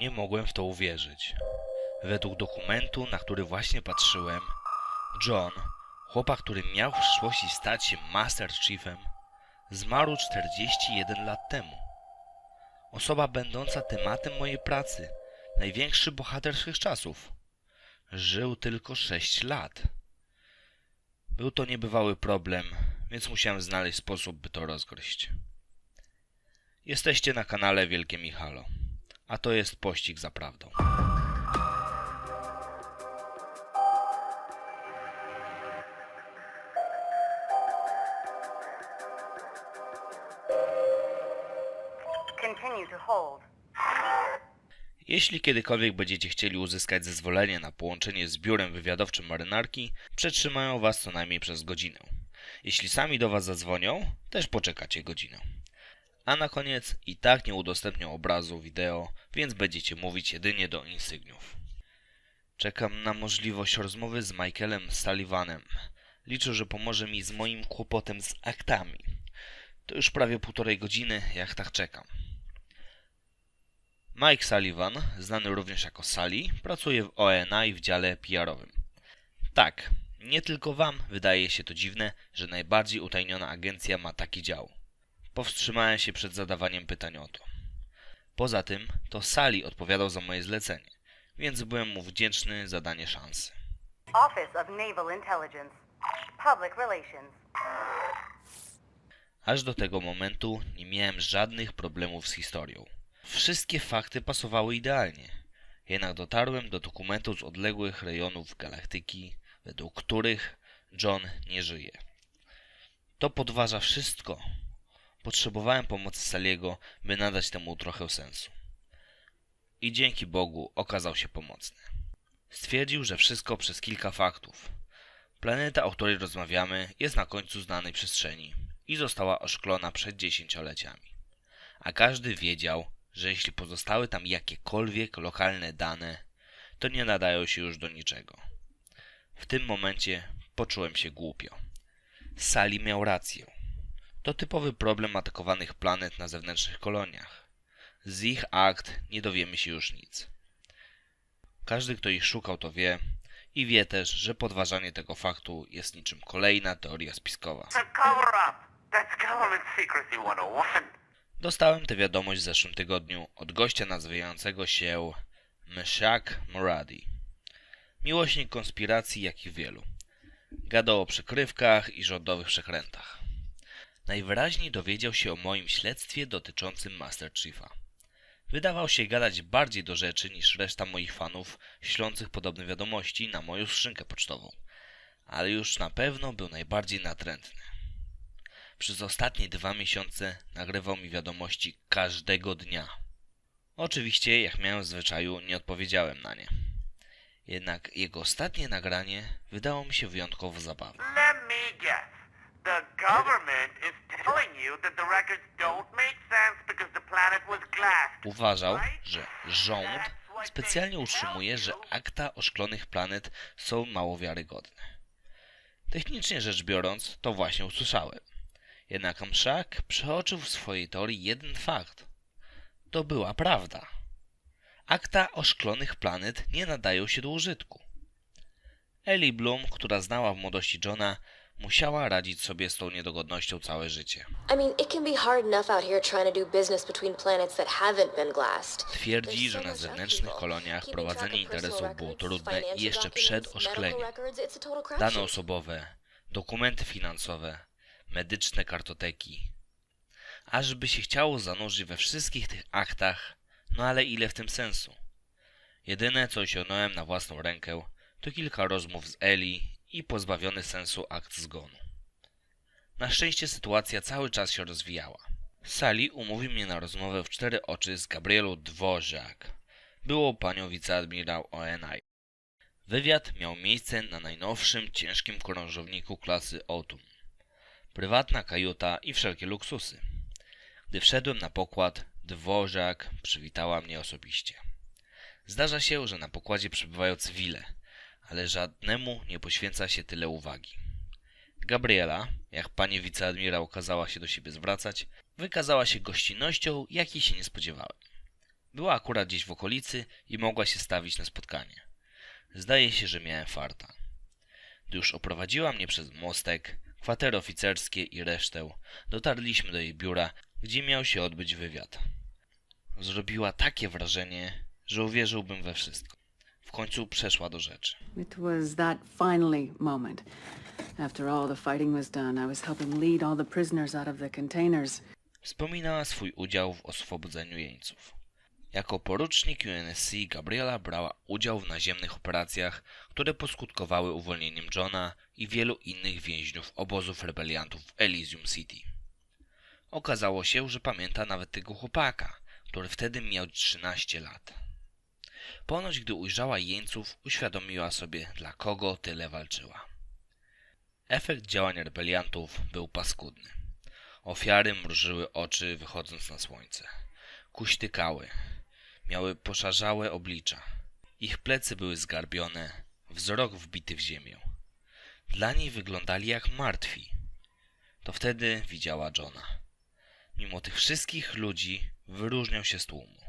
Nie mogłem w to uwierzyć. Według dokumentu, na który właśnie patrzyłem, John, chłopak, który miał w przyszłości stać się Master Chiefem, zmarł 41 lat temu. Osoba będąca tematem mojej pracy, największy bohater wszechczasów, żył tylko 6 lat. Był to niebywały problem, więc musiałem znaleźć sposób, by to rozgryźć. Jesteście na kanale Wielkie Michalo, a to jest pościg za prawdą. Jeśli kiedykolwiek będziecie chcieli uzyskać zezwolenie na połączenie z biurem wywiadowczym marynarki, przetrzymają was co najmniej przez godzinę. Jeśli sami do was zadzwonią, też poczekacie godzinę. A na koniec i tak nie udostępnią obrazu, wideo, więc będziecie mówić jedynie do insygniów. Czekam na możliwość rozmowy z Michaelem Sullivanem. Liczę, że pomoże mi z moim kłopotem z aktami. To już prawie półtorej godziny, jak tak czekam. Mike Sullivan, znany również jako Sally, pracuje w ONI w dziale PR-owym. Tak, nie tylko wam wydaje się to dziwne, że najbardziej utajniona agencja ma taki dział. Powstrzymałem się przed zadawaniem pytań o to. Poza tym, to Sally odpowiadał za moje zlecenie, więc byłem mu wdzięczny za danie szansy. Office of Naval Intelligence. Public Relations. Aż do tego momentu nie miałem żadnych problemów z historią. Wszystkie fakty pasowały idealnie. Jednak dotarłem do dokumentów z odległych rejonów galaktyki, według których John nie żyje. To podważa wszystko. Potrzebowałem pomocy Saliego, by nadać temu trochę sensu. I dzięki Bogu okazał się pomocny. Stwierdził, że wszystko przez kilka faktów. Planeta, o której rozmawiamy, jest na końcu znanej przestrzeni i została oszklona przed dziesięcioleciami. A każdy wiedział, że jeśli pozostały tam jakiekolwiek lokalne dane, to nie nadają się już do niczego. W tym momencie poczułem się głupio. Sali miał rację. To typowy problem atakowanych planet na zewnętrznych koloniach. Z ich akt nie dowiemy się już nic. Każdy, kto ich szukał, to wie i wie też, że podważanie tego faktu jest niczym kolejna teoria spiskowa. 101. Dostałem tę wiadomość w zeszłym tygodniu od gościa nazywającego się Meshak Moradi. Miłośnik konspiracji, jak i wielu. Gadał o przykrywkach i rządowych przekrętach. Najwyraźniej dowiedział się o moim śledztwie dotyczącym Master Chiefa. Wydawał się gadać bardziej do rzeczy niż reszta moich fanów ślących podobne wiadomości na moją skrzynkę pocztową, ale już na pewno był najbardziej natrętny. Przez ostatnie dwa miesiące nagrywał mi wiadomości każdego dnia. Oczywiście, jak miałem w zwyczaju, nie odpowiedziałem na nie. Jednak jego ostatnie nagranie wydało mi się wyjątkowo zabawne. Let me guess. The government is telling you that the records don't make sense because the planet was glassed. Uważał, że rząd specjalnie utrzymuje, że akta oszklonych planet są mało wiarygodne. Technicznie rzecz biorąc, to właśnie usłyszałem. Jednak Amszak przeoczył w swojej teorii jeden fakt. To była prawda. Akta oszklonych planet nie nadają się do użytku. Ellie Bloom, która znała w młodości Johna, musiała radzić sobie z tą niedogodnością całe życie. I mean, it can be hard enough out here trying to do business between planets that haven't been glassed. Twierdzi, że na zewnętrznych koloniach prowadzenie interesów było trudne i jeszcze przed oszkleniem. Dane osobowe, dokumenty finansowe, medyczne kartoteki. Aż by się chciało zanurzyć we wszystkich tych aktach, no ale ile w tym sensu? Jedyne, co osiągnąłem na własną rękę, to kilka rozmów z Eli i pozbawiony sensu akt zgonu. Na szczęście sytuacja cały czas się rozwijała. Sali umówił mnie na rozmowę w cztery oczy z Gabrielą Dworzak. Było panią wiceadmirał ONI. Wywiad miał miejsce na najnowszym ciężkim krążowniku klasy Autumn. Prywatna kajuta i wszelkie luksusy. Gdy wszedłem na pokład, Dworzak przywitała mnie osobiście. Zdarza się, że na pokładzie przebywają cywile, ale żadnemu nie poświęca się tyle uwagi. Gabriela, jak pani wiceadmirał kazała się do siebie zwracać, wykazała się gościnnością, jakiej się nie spodziewałem. Była akurat gdzieś w okolicy i mogła się stawić na spotkanie. Zdaje się, że miałem farta. Gdy już oprowadziła mnie przez mostek, kwatery oficerskie i resztę, dotarliśmy do jej biura, gdzie miał się odbyć wywiad. Zrobiła takie wrażenie, że uwierzyłbym we wszystko. W końcu przeszła do rzeczy. It was that finally moment. After all the fighting was done, I was helping lead all the prisoners out of the containers. Wspominała swój udział w oswobodzeniu jeńców. Jako porucznik UNSC Gabriela brała udział w naziemnych operacjach, które poskutkowały uwolnieniem Johna i wielu innych więźniów obozów rebeliantów w Elysium City. Okazało się, że pamięta nawet tego chłopaka, który wtedy miał 13 lat. Ponoć, gdy ujrzała jeńców, uświadomiła sobie, dla kogo tyle walczyła. Efekt działań rebeliantów był paskudny. Ofiary mrużyły oczy, wychodząc na słońce. Kuśtykały. Miały poszarzałe oblicza. Ich plecy były zgarbione, wzrok wbity w ziemię. Dla niej wyglądali jak martwi. To wtedy widziała Johna. Mimo tych wszystkich ludzi wyróżniał się z tłumu.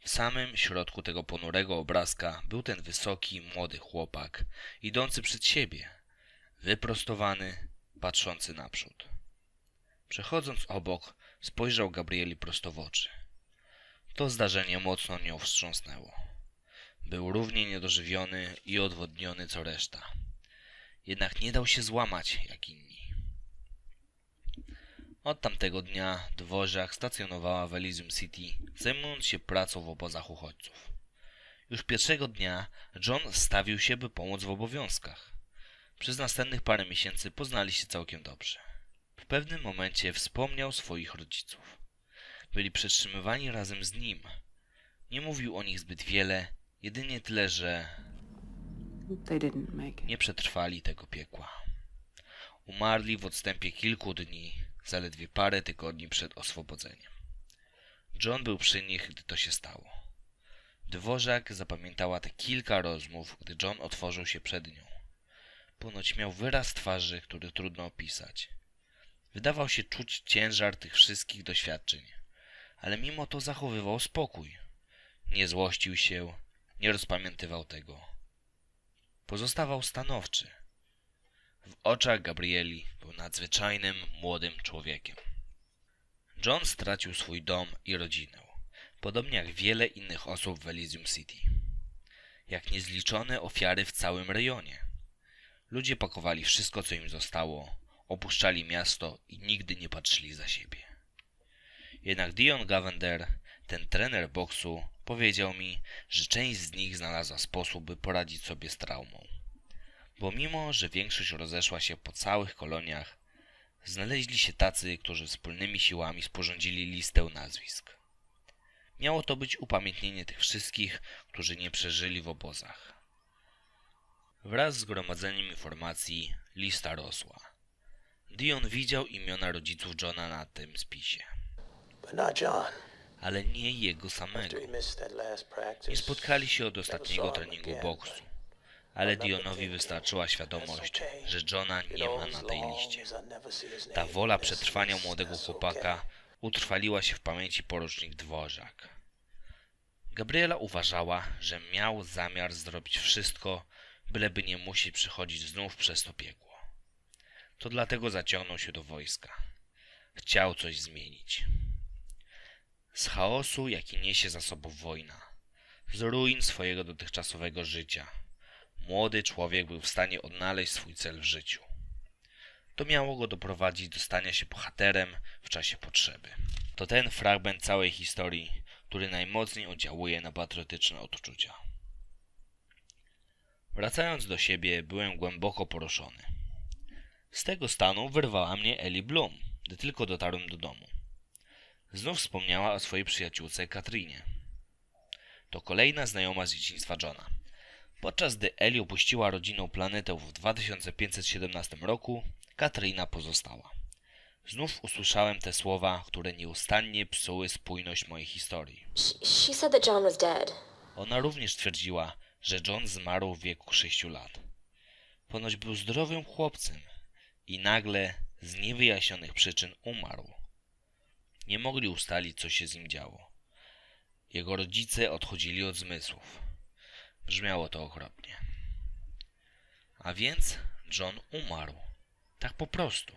W samym środku tego ponurego obrazka był ten wysoki, młody chłopak, idący przed siebie, wyprostowany, patrzący naprzód. Przechodząc obok, spojrzał Gabrieli prosto w oczy. To zdarzenie mocno nią wstrząsnęło. Był równie niedożywiony i odwodniony co reszta. Jednak nie dał się złamać jak inni. Od tamtego dnia dworzak stacjonowała w Elysium City, zajmując się pracą w obozach uchodźców. Już pierwszego dnia John stawił się, by pomóc w obowiązkach. Przez następnych parę miesięcy poznali się całkiem dobrze. W pewnym momencie wspomniał swoich rodziców. Byli przetrzymywani razem z nim. Nie mówił o nich zbyt wiele, jedynie tyle, że nie przetrwali tego piekła. Umarli w odstępie kilku dni, zaledwie parę tygodni przed oswobodzeniem. John był przy nich, gdy to się stało. Dworzak zapamiętała te kilka rozmów, gdy John otworzył się przed nią. Ponoć miał wyraz twarzy, który trudno opisać. Wydawał się czuć ciężar tych wszystkich doświadczeń, ale mimo to zachowywał spokój. Nie złościł się, nie rozpamiętywał tego. Pozostawał stanowczy. W oczach Gabrieli był nadzwyczajnym, młodym człowiekiem. John stracił swój dom i rodzinę, podobnie jak wiele innych osób w Elysium City. Jak niezliczone ofiary w całym rejonie. Ludzie pakowali wszystko, co im zostało, opuszczali miasto i nigdy nie patrzyli za siebie. Jednak Dion Gavender, ten trener boksu, powiedział mi, że część z nich znalazła sposób, by poradzić sobie z traumą. Bo mimo, że większość rozeszła się po całych koloniach, znaleźli się tacy, którzy wspólnymi siłami sporządzili listę nazwisk. Miało to być upamiętnienie tych wszystkich, którzy nie przeżyli w obozach. Wraz z zgromadzeniem informacji lista rosła. Dion widział imiona rodziców Johna na tym spisie, ale nie jego samego. Nie spotkali się od ostatniego treningu boksu, ale Dionowi wystarczyła świadomość, że Johna nie ma na tej liście. Ta wola przetrwania młodego chłopaka utrwaliła się w pamięci porucznik Dworzak. Gabriela uważała, że miał zamiar zrobić wszystko, byleby nie musieć przychodzić znów przez to piekło. To dlatego zaciągnął się do wojska. Chciał coś zmienić. Z chaosu, jaki niesie za sobą wojna, z ruin swojego dotychczasowego życia, młody człowiek był w stanie odnaleźć swój cel w życiu. To miało go doprowadzić do stania się bohaterem w czasie potrzeby. To ten fragment całej historii, który najmocniej oddziałuje na patriotyczne odczucia. Wracając do siebie, byłem głęboko poruszony. Z tego stanu wyrwała mnie Ellie Bloom, gdy tylko dotarłem do domu. Znów wspomniała o swojej przyjaciółce Katrinie. To kolejna znajoma z dzieciństwa Johna. Podczas gdy Ellie opuściła rodzinną planetę w 2517 roku, Katrina pozostała. Znów usłyszałem te słowa, które nieustannie psuły spójność mojej historii. She said that John was dead. Ona również twierdziła, że John zmarł w wieku 6 lat. Ponoć był zdrowym chłopcem i nagle z niewyjaśnionych przyczyn umarł. Nie mogli ustalić, co się z nim działo. Jego rodzice odchodzili od zmysłów. Brzmiało to okropnie. A więc John umarł. Tak po prostu.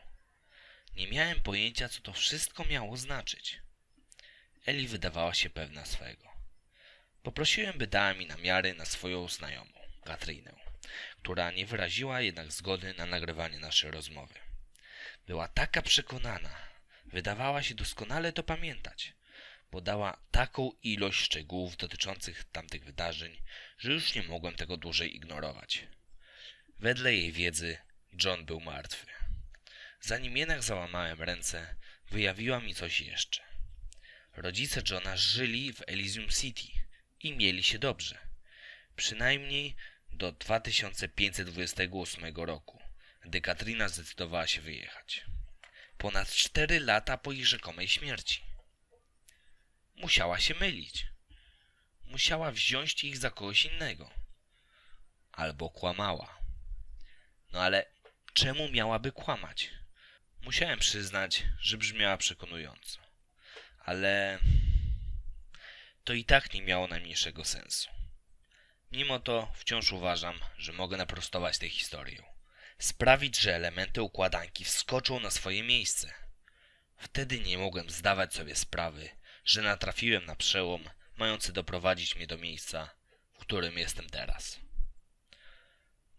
Nie miałem pojęcia, co to wszystko miało znaczyć. Eli wydawała się pewna swego. Poprosiłem, by dała mi namiary na swoją znajomą, Katrinę, która nie wyraziła jednak zgody na nagrywanie naszej rozmowy. Była taka przekonana, wydawała się doskonale to pamiętać. Podała taką ilość szczegółów dotyczących tamtych wydarzeń, że już nie mogłem tego dłużej ignorować. Wedle jej wiedzy, John był martwy. Zanim jednak załamałem ręce, wyjawiła mi coś jeszcze. Rodzice Johna żyli w Elysium City i mieli się dobrze. Przynajmniej do 2528 roku, gdy Katrina zdecydowała się wyjechać. Ponad cztery lata po ich rzekomej śmierci. Musiała się mylić. Musiała wziąć ich za kogoś innego. Albo kłamała. No ale czemu miałaby kłamać? Musiałem przyznać, że brzmiała przekonująco. Ale to i tak nie miało najmniejszego sensu. Mimo to wciąż uważam, że mogę naprostować tę historię. Sprawić, że elementy układanki wskoczą na swoje miejsce. Wtedy nie mogłem zdawać sobie sprawy, że natrafiłem na przełom mający doprowadzić mnie do miejsca, w którym jestem teraz.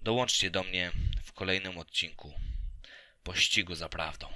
Dołączcie do mnie w kolejnym odcinku pościgu za prawdą.